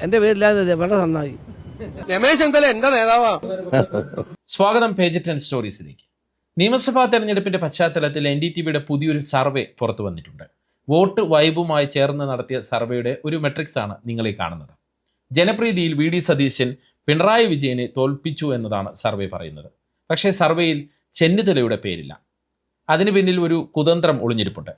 എന്റെ പേരില്ലാതെ വളരെ നന്നായി. രമേശ് ചെന്നിത്തല എന്റെ നേതാവാ. സ്വാഗതം പേജ് ടെൻ സ്റ്റോറീസിലേക്ക്. നിയമസഭാ തെരഞ്ഞെടുപ്പിന്റെ പശ്ചാത്തലത്തിൽ എൻ ഡി ടി വിയുടെ പുതിയൊരു സർവേ പുറത്തു വന്നിട്ടുണ്ട്. വോട്ട് വൈബുമായി ചേർന്ന് നടത്തിയ സർവേയുടെ ഒരു മെട്രിക്സ് ആണ് നിങ്ങൾ ഈ കാണുന്നത്. ജനപ്രീതിയിൽ വി ഡി സതീശൻ പിണറായി വിജയനെ തോൽപ്പിച്ചു എന്നതാണ് സർവേ പറയുന്നത്. പക്ഷേ സർവേയിൽ ചെന്നിത്തലയുടെ പേരില്ല. അതിനു പിന്നിൽ ഒരു കുതന്ത്രം ഒളിഞ്ഞിരിപ്പുണ്ട്.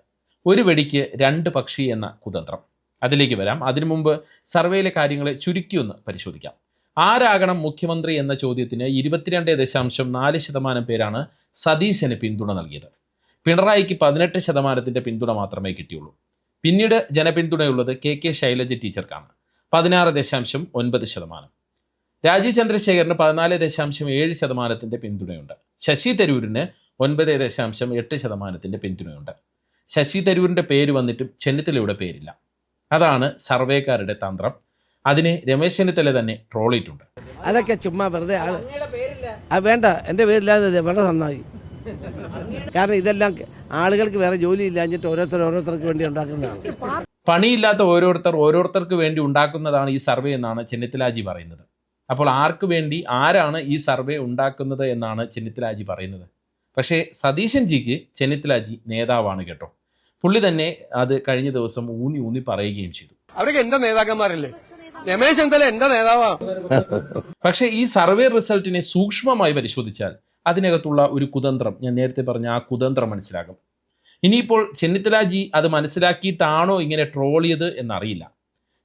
ഒരു വെടിക്ക് രണ്ട് പക്ഷി എന്ന കുതന്ത്രം. അതിലേക്ക് വരാം. അതിനു മുമ്പ് സർവേയിലെ കാര്യങ്ങളെ ചുരുക്കി ഒന്ന് പരിശോധിക്കാം. ആരാകണം മുഖ്യമന്ത്രി എന്ന ചോദ്യത്തിന് ഇരുപത്തിരണ്ട് ദശാംശം നാല് ശതമാനം പേരാണ് സതീശന് പിന്തുണ നൽകിയത്. പിണറായിക്ക് പതിനെട്ട് ശതമാനത്തിന്റെ പിന്തുണ മാത്രമേ കിട്ടിയുള്ളൂ. പിന്നീട് ജനപിന്തുണയുള്ളത് കെ കെ ശൈലജ ടീച്ചർക്കാണ്. പതിനാറ് ദശാംശം ഒൻപത് ശതമാനം. രാജീവ് ചന്ദ്രശേഖരന് പതിനാല് ദശാംശം ഏഴ് ശതമാനത്തിന്റെ പിന്തുണയുണ്ട്. ശശി തരൂരിന് ഒൻപത് ദശാംശം എട്ട് ശതമാനത്തിന്റെ പിന്തുണയുണ്ട്. ശശി തരൂരിന്റെ പേര് വന്നിട്ടും ചെന്നിത്തലയുടെ പേരില്ല. അതാണ് സർവേക്കാരുടെ തന്ത്രം. അതിനെ രമേശ് ചെന്നിത്തല തന്നെ ട്രോളിയിട്ടുണ്ട്. അതൊക്കെ ചുമ്മാ വെറുതെ ആൾ. വേണ്ട എന്റെ പേരില്ലാതെ വളരെ നന്നായി. കാരണം ഇതെല്ലാം ആളുകൾക്ക് വേറെ ജോലി ഇല്ലാഞ്ഞിട്ട് ഓരോരുത്തർ ഓരോരുത്തർക്ക് വേണ്ടി ഉണ്ടാക്കുന്നതാണ്. പണിയില്ലാത്ത ഓരോരുത്തർ ഓരോരുത്തർക്ക് വേണ്ടി ഉണ്ടാക്കുന്നതാണ് ഈ സർവേ എന്നാണ് ചെന്നിത്തലാജി പറയുന്നത്. അപ്പോൾ ആർക്ക് വേണ്ടി ആരാണ് ഈ സർവേ ഉണ്ടാക്കുന്നത് എന്നാണ് ചെന്നിത്തലാജി പറയുന്നത്. പക്ഷേ സതീശൻ ജിക്ക് ചെന്നിത്തലാജി നേതാവാണ് കേട്ടോ. പുള്ളി തന്നെ അത് കഴിഞ്ഞ ദിവസം ഊന്നി ഊന്നി പറയുകയും ചെയ്തു. അവരൊക്കെ എന്റെ നേതാക്കന്മാരല്ലേ? രമേശ് ചെന്നിത്തല എന്റെ നേതാവാ. പക്ഷേ ഈ സർവേ റിസൾട്ടിനെ സൂക്ഷ്മമായി പരിശോധിച്ചാൽ അതിനകത്തുള്ള ഒരു കുതന്ത്രം ഞാൻ നേരത്തെ പറഞ്ഞ ആ കുതന്ത്രം മനസ്സിലാകും. ഇനിയിപ്പോൾ ചെന്നിത്തലാജി അത് മനസ്സിലാക്കിയിട്ടാണോ ഇങ്ങനെ ട്രോൾ ചെയ്ത് എന്നറിയില്ല.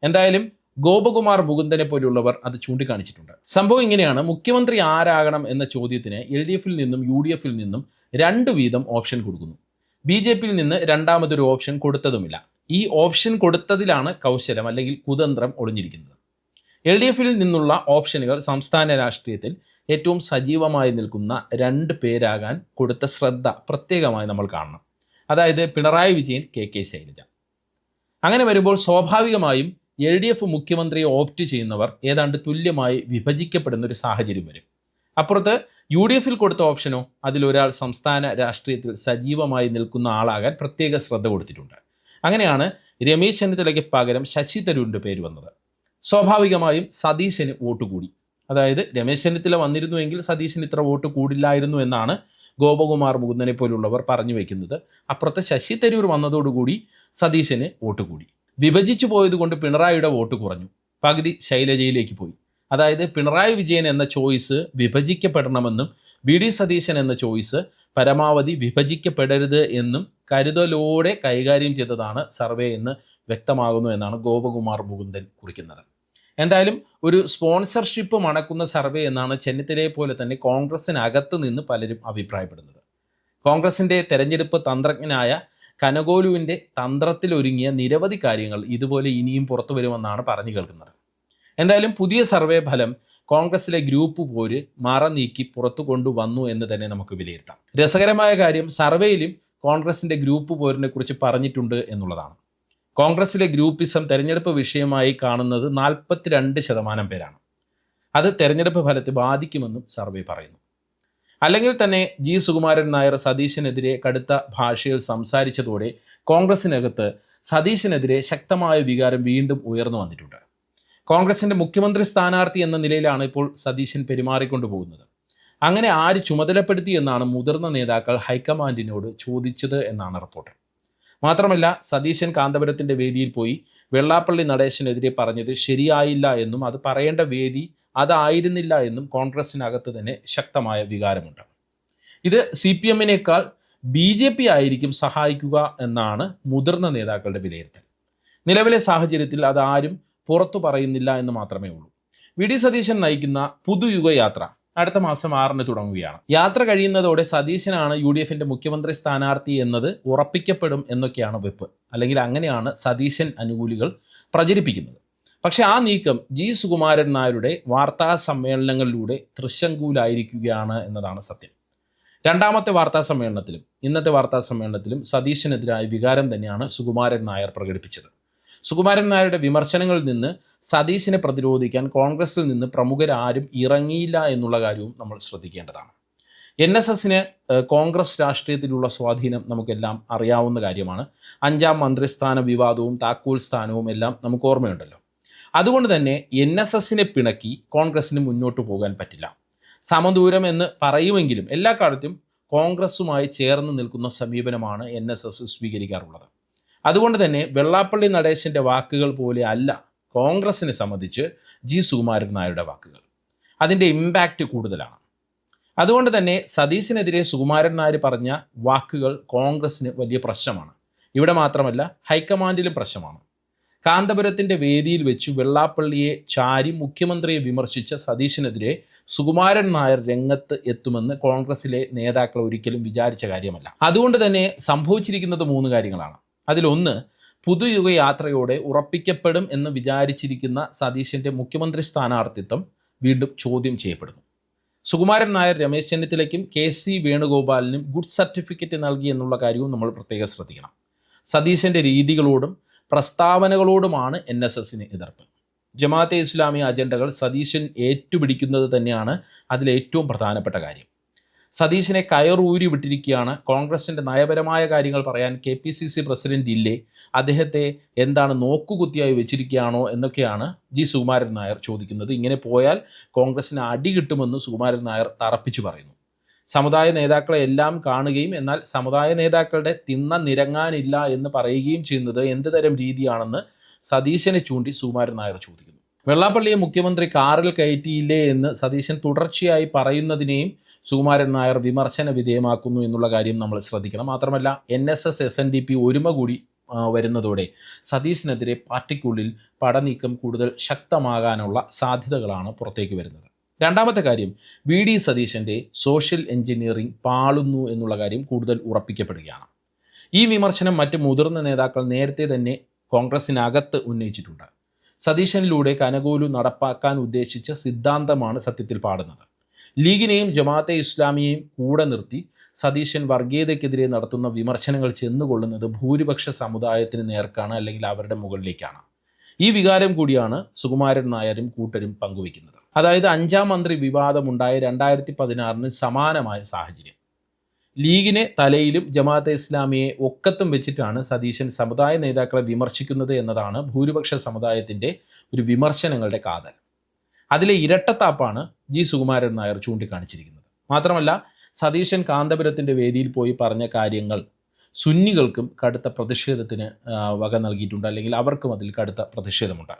എന്തായാലും ഗോപകുമാർ മുകുന്ദനെ പോലുള്ളവർ അത് ചൂണ്ടിക്കാണിച്ചിട്ടുണ്ട്. സംഭവം ഇങ്ങനെയാണ്. മുഖ്യമന്ത്രി ആരാകണം എന്ന ചോദ്യത്തിന് എൽ ഡി എഫിൽ നിന്നും യു ഡി എഫിൽ നിന്നും രണ്ട് വീതം ഓപ്ഷൻ കൊടുക്കുന്നു. ബി ജെ പിയിൽ നിന്ന് രണ്ടാമതൊരു ഓപ്ഷൻ കൊടുത്തതുമില്ല. ഈ ഓപ്ഷൻ കൊടുത്തതിലാണ് കൗശലം അല്ലെങ്കിൽ കുതന്ത്രം ഒളിഞ്ഞിരിക്കുന്നത്. എൽ ഡി എഫിൽ നിന്നുള്ള ഓപ്ഷനുകൾ സംസ്ഥാന രാഷ്ട്രീയത്തിൽ ഏറ്റവും സജീവമായി നിൽക്കുന്ന രണ്ട് പേരാകാൻ കൊടുത്ത ശ്രദ്ധ പ്രത്യേകമായി നമ്മൾ കാണണം. അതായത് പിണറായി വിജയൻ കെ കെ ശൈലജ. അങ്ങനെ വരുമ്പോൾ സ്വാഭാവികമായും എൽ ഡി എഫ് മുഖ്യമന്ത്രിയെ ഓപ്റ്റ് ചെയ്യുന്നവർ ഏതാണ്ട് തുല്യമായി വിഭജിക്കപ്പെടുന്ന ഒരു സാഹചര്യം വരും. അപ്പുറത്ത് യു ഡി എഫിൽ കൊടുത്ത ഓപ്ഷനോ അതിലൊരാൾ സംസ്ഥാന രാഷ്ട്രീയത്തിൽ സജീവമായി നിൽക്കുന്ന ആളാകാൻ പ്രത്യേക ശ്രദ്ധ കൊടുത്തിട്ടുണ്ട്. അങ്ങനെയാണ് രമേശ് ചെന്നിത്തലയ്ക്ക് പകരം ശശി തരൂരിന്റെ പേര് വന്നത്. സ്വാഭാവികമായും സതീശന് വോട്ട് കൂടി. അതായത് രമേശ് ചെന്നിത്തല വന്നിരുന്നുവെങ്കിൽ സതീശന് ഇത്ര വോട്ട് കൂടില്ലായിരുന്നു എന്നാണ് ഗോപകുമാർ മുകുന്ദനെ പോലുള്ളവർ പറഞ്ഞു വെക്കുന്നത്. അപ്പുറത്ത് ശശി തരൂർ വന്നതോടുകൂടി സതീശന് വോട്ട് കൂടി. വിഭജിച്ചു പോയതുകൊണ്ട് പിണറായിയുടെ വോട്ട് കുറഞ്ഞു. പകുതി ശൈലജയിലേക്ക് പോയി. അതായത് പിണറായി വിജയൻ എന്ന ചോയ്സ് വിഭജിക്കപ്പെടണമെന്നും വി ഡി സതീശൻ എന്ന ചോയ്സ് പരമാവധി വിഭജിക്കപ്പെടരുത് എന്നും കരുതലോടെ കൈകാര്യം ചെയ്തതാണ് സർവേ എന്ന് വ്യക്തമാകുന്നു എന്നാണ് ഗോപകുമാർ മുകുന്ദൻ കുറിക്കുന്നത്. എന്തായാലും ഒരു സ്പോൺസർഷിപ്പ് മണക്കുന്ന സർവേ എന്നാണ് ചെന്നിത്തലയെ പോലെ തന്നെ കോൺഗ്രസിനകത്ത് നിന്ന് പലരും അഭിപ്രായപ്പെടുന്നത്. കോൺഗ്രസിന്റെ തെരഞ്ഞെടുപ്പ് തന്ത്രജ്ഞനായ കനകോലുവിന്റെ തന്ത്രത്തിലൊരുങ്ങിയ നിരവധി കാര്യങ്ങൾ ഇതുപോലെ ഇനിയും പുറത്തു വരുമെന്നാണ് പറഞ്ഞു കേൾക്കുന്നത്. എന്തായാലും പുതിയ സർവേ ഫലം കോൺഗ്രസിലെ ഗ്രൂപ്പ് പോര് മറ നീക്കി പുറത്തു കൊണ്ടുവന്നു എന്ന് തന്നെ നമുക്ക് വിലയിരുത്താം. രസകരമായ കാര്യം സർവേയിലും കോൺഗ്രസിന്റെ ഗ്രൂപ്പ് പോരിനെ കുറിച്ച് പറഞ്ഞിട്ടുണ്ട് എന്നുള്ളതാണ്. കോൺഗ്രസിലെ ഗ്രൂപ്പിസം തെരഞ്ഞെടുപ്പ് വിഷയമായി കാണുന്നത് നാൽപ്പത്തിരണ്ട് ശതമാനം പേരാണ്. അത് തെരഞ്ഞെടുപ്പ് ഫലത്തെ ബാധിക്കുമെന്നും സർവേ പറയുന്നു. അല്ലെങ്കിൽ തന്നെ ജി സുകുമാരൻ നായർ സതീശനെതിരെ കടുത്ത ഭാഷയിൽ സംസാരിച്ചതോടെ കോൺഗ്രസിനകത്ത് സതീശനെതിരെ ശക്തമായ വികാരം വീണ്ടും ഉയർന്നു വന്നിട്ടുണ്ട്. കോൺഗ്രസിന്റെ മുഖ്യമന്ത്രി സ്ഥാനാർത്ഥി എന്ന നിലയിലാണ് ഇപ്പോൾ സതീശൻ പെരുമാറിക്കൊണ്ടു പോകുന്നത്. അങ്ങനെ ആര് ചുമതലപ്പെടുത്തി എന്നാണ് മുതിർന്ന നേതാക്കൾ ഹൈക്കമാൻഡിനോട് ചോദിച്ചത് എന്നാണ് റിപ്പോർട്ട്. മാത്രമല്ല സതീശൻ കാന്തപുരത്തിന്റെ വേദിയിൽ പോയി വെള്ളാപ്പള്ളി നടേശനെതിരെ പറഞ്ഞത് ശരിയായില്ല എന്നും അത് പറയേണ്ട വേദി അതായിരുന്നില്ല എന്നും കോൺഗ്രസിനകത്ത് തന്നെ ശക്തമായ വികാരമുണ്ട്. ഇത് സി പി എമ്മിനേക്കാൾ ബി ജെ പി ആയിരിക്കും സഹായിക്കുക എന്നാണ് മുതിർന്ന നേതാക്കളുടെ വിലയിരുത്തൽ. നിലവിലെ സാഹചര്യത്തിൽ അതാരും പുറത്തു പറയുന്നില്ല എന്ന് മാത്രമേ ഉള്ളൂ. വി. ഡി. സതീശൻ നയിക്കുന്ന പുതുയുഗ യാത്ര അടുത്ത മാസം ആറിന് തുടങ്ങുകയാണ്. യാത്ര കഴിയുന്നതോടെ സതീശനാണ് യു ഡി എഫിന്റെ മുഖ്യമന്ത്രി സ്ഥാനാർത്ഥി എന്നത് ഉറപ്പിക്കപ്പെടും എന്നൊക്കെയാണ് വെപ്പ്. അല്ലെങ്കിൽ അങ്ങനെയാണ് സതീശൻ അനുകൂലികൾ പ്രചരിപ്പിക്കുന്നത്. പക്ഷേ ആ നീക്കം ജി. സുകുമാരൻ നായരുടെ വാർത്താ സമ്മേളനങ്ങളിലൂടെ തൃശങ്കൂലായിരിക്കുകയാണ് എന്നതാണ് സത്യം. രണ്ടാമത്തെ വാർത്താ സമ്മേളനത്തിലും ഇന്നത്തെ വാർത്താ സമ്മേളനത്തിലും സതീശനെതിരായ വികാരം തന്നെയാണ് സുകുമാരൻ നായർ പ്രകടിപ്പിച്ചത്. സുകുമാരൻ നായരുടെ വിമർശനങ്ങളിൽ നിന്ന് സതീശിനെ പ്രതിരോധിക്കാൻ കോൺഗ്രസിൽ നിന്ന് പ്രമുഖരാരും ഇറങ്ങിയില്ല എന്നുള്ള കാര്യവും നമ്മൾ ശ്രദ്ധിക്കേണ്ടതാണ്. എൻ എസ് എസിന് കോൺഗ്രസ് രാഷ്ട്രീയത്തിലുള്ള സ്വാധീനം നമുക്കെല്ലാം അറിയാവുന്ന കാര്യമാണ്. അഞ്ചാം മന്ത്രിസ്ഥാന വിവാദവും താക്കോൽ സ്ഥാനവും എല്ലാം നമുക്ക് ഓർമ്മയുണ്ടല്ലോ. അതുകൊണ്ട് തന്നെ എൻ എസ് എസിനെ പിണക്കി കോൺഗ്രസിന് മുന്നോട്ട് പോകാൻ പറ്റില്ല. സമദൂരം എന്ന് പറയുമെങ്കിലും എല്ലാ കാലത്തും കോൺഗ്രസുമായി ചേർന്ന് നിൽക്കുന്ന സമീപനമാണ് എൻ എസ് എസ് സ്വീകരിക്കാറുള്ളത്. അതുകൊണ്ട് തന്നെ വെള്ളാപ്പള്ളി നടേശന്റെ വാക്കുകൾ പോലെ അല്ല കോൺഗ്രസിനെ സംബന്ധിച്ച് ജി സുകുമാരൻ നായരുടെ വാക്കുകൾ. അതിന്റെ ഇമ്പാക്റ്റ് കൂടുതലാണ്. അതുകൊണ്ട് തന്നെ സതീശിനെതിരെ സുകുമാരൻ നായർ പറഞ്ഞ വാക്കുകൾ കോൺഗ്രസിന് വലിയ പ്രശ്നമാണ്. ഇവിടെ മാത്രമല്ല ഹൈക്കമാൻഡിലും പ്രശ്നമാണ്. കാന്തപുരത്തിന്റെ വേദിയിൽ വെച്ച് വെള്ളാപ്പള്ളിയെ ചാരി മുഖ്യമന്ത്രിയെ വിമർശിച്ച സതീശിനെതിരെ സുകുമാരൻ നായർ രംഗത്ത് എത്തുമെന്ന് കോൺഗ്രസിലെ നേതാക്കൾ ഒരിക്കലും വിചാരിച്ച കാര്യമല്ല. അതുകൊണ്ട് തന്നെ സംഭവിച്ചിരിക്കുന്നത് മൂന്ന് കാര്യങ്ങളാണ്. അതിലൊന്ന് പുതുയുഗ യാത്രയോടെ ഉറപ്പിക്കപ്പെടും എന്ന് വിചാരിച്ചിരിക്കുന്ന സതീശന്റെ മുഖ്യമന്ത്രി സ്ഥാനാർത്ഥിത്വം വീണ്ടും ചോദ്യം ചെയ്യപ്പെടുന്നു. സുകുമാരൻ നായർ രമേശ് ചെന്നിത്തലയ്ക്കും കെ സി വേണുഗോപാലിനും ഗുഡ് സർട്ടിഫിക്കറ്റ് നൽകി എന്നുള്ള കാര്യവും നമ്മൾ പ്രത്യേകം ശ്രദ്ധിക്കണം. സതീശന്റെ രീതികളോടും പ്രസ്താവനകളോടുമാണ് എൻ എസ് എസിന് എതിർപ്പ്. ജമാഅത്തെ ഇസ്ലാമി അജണ്ടകൾ സതീശൻ ഏറ്റുപിടിക്കുന്നത് തന്നെയാണ് അതിലേറ്റവും പ്രധാനപ്പെട്ട കാര്യം. സതീശനെ കയറൂരി വിട്ടിരിക്കുകയാണ്. കോൺഗ്രസിന്റെ നയപരമായ കാര്യങ്ങൾ പറയാൻ K P C C president ഇല്ലേ? അദ്ദേഹത്തെ എന്താണ് നോക്കുകുത്തിയായി വെച്ചിരിക്കുകയാണോ എന്നൊക്കെയാണ് ജി സുകുമാരൻ നായർ ചോദിക്കുന്നത്. ഇങ്ങനെ പോയാൽ കോൺഗ്രസിന് അടി കിട്ടുമെന്ന് സുകുമാരൻ നായർ തറപ്പിച്ചു പറയുന്നു. സമുദായ നേതാക്കളെ എല്ലാം കാണുകയും എന്നാൽ സമുദായ നേതാക്കളുടെ തിണ്ണ നിരങ്ങാനില്ല എന്ന് പറയുകയും ചെയ്യുന്നത് എന്ത് തരം രീതിയാണെന്ന് സതീശനെ ചൂണ്ടി സുകുമാരൻ നായർ ചോദിക്കുന്നു. വെള്ളാപ്പള്ളിയെ മുഖ്യമന്ത്രി കാറിൽ കയറ്റിയില്ലേ എന്ന് സതീശൻ തുടർച്ചയായി പറയുന്നതിനെയും സുകുമാരൻ നായർ വിമർശന വിധേയമാക്കുന്നു എന്നുള്ള കാര്യം നമ്മൾ ശ്രദ്ധിക്കണം. മാത്രമല്ല N S S S N D P ഒരുമ കൂടി വരുന്നതോടെ സതീശിനെതിരെ പാർട്ടിക്കുള്ളിൽ പടനീക്കം കൂടുതൽ ശക്തമാകാനുള്ള സാധ്യതകളാണ് പുറത്തേക്ക് വരുന്നത്. രണ്ടാമത്തെ കാര്യം വി ഡി സതീശന്റെ സോഷ്യൽ എഞ്ചിനീയറിംഗ് പാളുന്നു എന്നുള്ള കാര്യം കൂടുതൽ ഉറപ്പിക്കപ്പെടുകയാണ്. ഈ വിമർശനം മറ്റ് മുതിർന്ന നേതാക്കൾ നേരത്തെ തന്നെ കോൺഗ്രസിനകത്ത് ഉന്നയിച്ചിട്ടുണ്ട്. സതീശനിലൂടെ കനകോലു നടപ്പാക്കാൻ ഉദ്ദേശിച്ച സിദ്ധാന്തമാണ് സത്യത്തിൽ പാടുന്നത്. ലീഗിനെയും ജമാഅത്തെ ഇസ്ലാമിയെയും കൂടെ നിർത്തി സതീശൻ വർഗീയതയ്ക്കെതിരെ നടത്തുന്ന വിമർശനങ്ങൾ ചെന്നുകൊള്ളുന്നത് ഭൂരിപക്ഷ സമുദായത്തിന് നേർക്കാണ് അല്ലെങ്കിൽ അവരുടെ മുകളിലേക്കാണ്. ഈ വികാരം കൂടിയാണ് സുകുമാരൻ നായരും കൂട്ടരും പങ്കുവയ്ക്കുന്നത്. അതായത് അഞ്ചാം മന്ത്രി വിവാദമുണ്ടായ രണ്ടായിരത്തി പതിനാറിന് സമാനമായ സാഹചര്യം. ലീഗിനെ തലയിലും ജമാഅത്തെ ഇസ്ലാമിയെ ഒക്കത്തും വെച്ചിട്ടാണ് സതീശൻ സമുദായ നേതാക്കളെ വിമർശിക്കുന്നത് എന്നതാണ് ഭൂരിപക്ഷ സമുദായത്തിന്റെ ഒരു വിമർശനങ്ങളുടെ കാതൽ. അതിലെ ഇരട്ടത്താപ്പാണ് ജി സുകുമാരൻ നായർ ചൂണ്ടിക്കാണിച്ചിരിക്കുന്നത്. മാത്രമല്ല സതീശൻ കാന്തപുരത്തിന്റെ വേദിയിൽ പോയി പറഞ്ഞ കാര്യങ്ങൾ സുന്നികൾക്കും കടുത്ത പ്രതിഷേധത്തിന് വക നൽകിയിട്ടുണ്ട്. അല്ലെങ്കിൽ അവർക്കും അതിൽ കടുത്ത പ്രതിഷേധമുണ്ട്.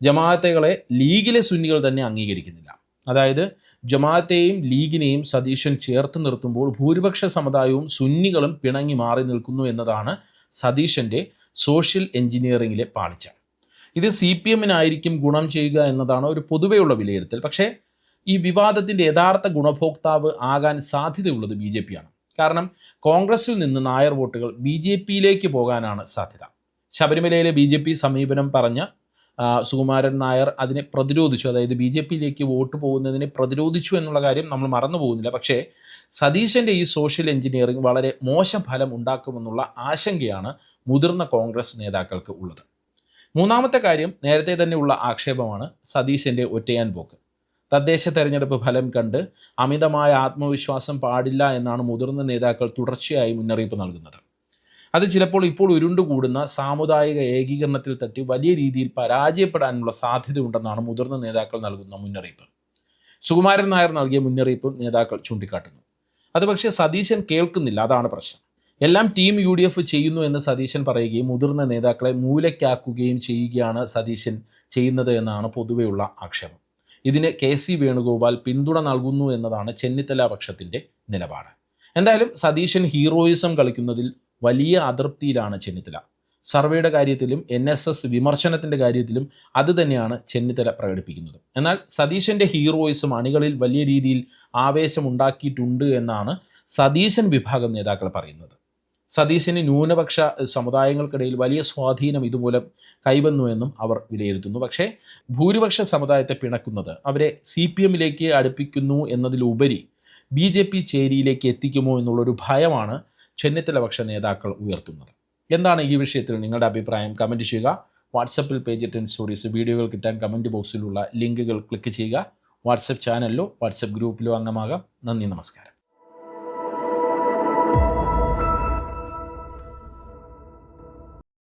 ജമാഅത്തുകളെ ലീഗിലെ സുന്നികൾ തന്നെ അംഗീകരിക്കുന്നില്ല. അതായത് ജമാഅത്തെയും ലീഗിനെയും സതീശൻ ചേർത്ത് നിർത്തുമ്പോൾ ഭൂരിപക്ഷ സമുദായവും സുന്നികളും പിണങ്ങി മാറി നിൽക്കുന്നു എന്നതാണ് സതീശന്റെ സോഷ്യൽ എഞ്ചിനീയറിംഗിലെ പാളിച്ച. ഇത് സി പി എമ്മിനായിരിക്കും ഗുണം ചെയ്യുക എന്നതാണ് ഒരു പൊതുവെയുള്ള വിലയിരുത്തൽ. പക്ഷേ ഈ വിവാദത്തിന്റെ യഥാർത്ഥ ഗുണഭോക്താവ് ആകാൻ സാധ്യതയുള്ളത് ബി ജെ പിയാണ്. കാരണം കോൺഗ്രസിൽ നിന്ന് നായർ വോട്ടുകൾ ബി ജെ പിയിലേക്ക് പോകാനാണ് സാധ്യത. ശബരിമലയിലെ ബി ജെ പി സമീപനം പറഞ്ഞ സുകുമാരൻ നായർ അതിനെ പ്രതിരോധിച്ചു. അതായത് ബി ജെ പിയിലേക്ക് വോട്ട് പോകുന്നതിനെ പ്രതിരോധിച്ചു എന്നുള്ള കാര്യം നമ്മൾ മറന്നു പോകുന്നില്ല. പക്ഷേ സതീശന്റെ ഈ സോഷ്യൽ എഞ്ചിനീയറിംഗ് വളരെ മോശം ഫലം ഉണ്ടാക്കുമെന്നുള്ള ആശങ്കയാണ് മുതിർന്ന കോൺഗ്രസ് നേതാക്കൾക്ക് ഉള്ളത്. മൂന്നാമത്തെ കാര്യം നേരത്തെ തന്നെയുള്ള ആക്ഷേപമാണ് സതീശന്റെ ഒറ്റയാൻ പോക്ക്. തദ്ദേശ തെരഞ്ഞെടുപ്പ് ഫലം കണ്ട് അമിതമായ ആത്മവിശ്വാസം പാടില്ല എന്നാണ് മുതിർന്ന നേതാക്കൾ തുടർച്ചയായി മുന്നറിയിപ്പ് നൽകുന്നത്. അത് ചിലപ്പോൾ ഇപ്പോൾ ഉരുണ്ടുകൂടുന്ന സാമുദായിക ഏകീകരണത്തിൽ തട്ടി വലിയ രീതിയിൽ പരാജയപ്പെടാനുള്ള സാധ്യതയുണ്ടെന്നാണ് മുതിർന്ന നേതാക്കൾ നൽകുന്ന മുന്നറിയിപ്പ്. സുകുമാരൻ നായർ നൽകിയ മുന്നറിയിപ്പും നേതാക്കൾ ചൂണ്ടിക്കാട്ടുന്നു. അത് പക്ഷേ സതീശൻ കേൾക്കുന്നില്ല അതാണ് പ്രശ്നം. എല്ലാം ടീം യു ഡി എഫ് ചെയ്യുന്നു എന്ന് സതീശൻ പറയുകയും മുതിർന്ന നേതാക്കളെ മൂലയ്ക്കാക്കുകയും ചെയ്യുകയാണ് സതീശൻ ചെയ്യുന്നത് എന്നാണ് പൊതുവെയുള്ള ആക്ഷേപം. ഇതിന് കെ സി വേണുഗോപാൽ പിന്തുണ നൽകുന്നു എന്നതാണ് ചെന്നിത്തല പക്ഷത്തിന്റെ നിലപാട്. എന്തായാലും സതീശൻ ഹീറോയിസം കളിക്കുന്നതിൽ വലിയ അതൃപ്തിയിലാണ് ചെന്നിത്തല. സർവേയുടെ കാര്യത്തിലും എൻ എസ് എസ് വിമർശനത്തിന്റെ കാര്യത്തിലും അത് തന്നെയാണ് ചെന്നിത്തല പ്രകടിപ്പിക്കുന്നത്. എന്നാൽ സതീശന്റെ ഹീറോയിസം അണികളിൽ വലിയ രീതിയിൽ ആവേശമുണ്ടാക്കിയിട്ടുണ്ട് എന്നാണ് സതീശൻ വിഭാഗം നേതാക്കൾ പറയുന്നത്. സതീശന് ന്യൂനപക്ഷ സമുദായങ്ങൾക്കിടയിൽ വലിയ സ്വാധീനം ഇതുമൂലം കൈവന്നു എന്നും അവർ വിലയിരുത്തുന്നു. പക്ഷേ ഭൂരിപക്ഷ സമുദായത്തെ പിണക്കുന്നത് അവരെ സി പി എമ്മിലേക്ക് അടുപ്പിക്കുന്നു എന്നതിലുപരി ബി ജെ പി ചേരിയിലേക്ക് എത്തിക്കുമോ എന്നുള്ളൊരു ഭയമാണ് ചെന്നിത്തല പക്ഷ നേതാക്കൾ ഉയർത്തുന്നത്. എന്താണ് ഈ വിഷയത്തിൽ നിങ്ങളുടെ അഭിപ്രായം? കമന്റ് ചെയ്യുക. വാട്സപ്പിൽ പേജ് ടെൻ സ്റ്റോറീസ് വീഡിയോകൾ കിട്ടാൻ കമന്റ് ബോക്സിലുള്ള ലിങ്കുകൾ ക്ലിക്ക് ചെയ്യുക. വാട്സപ്പ് ചാനലിലോ വാട്സപ്പ് ഗ്രൂപ്പിലോ അംഗമാകാം. നന്ദി നമസ്കാരം.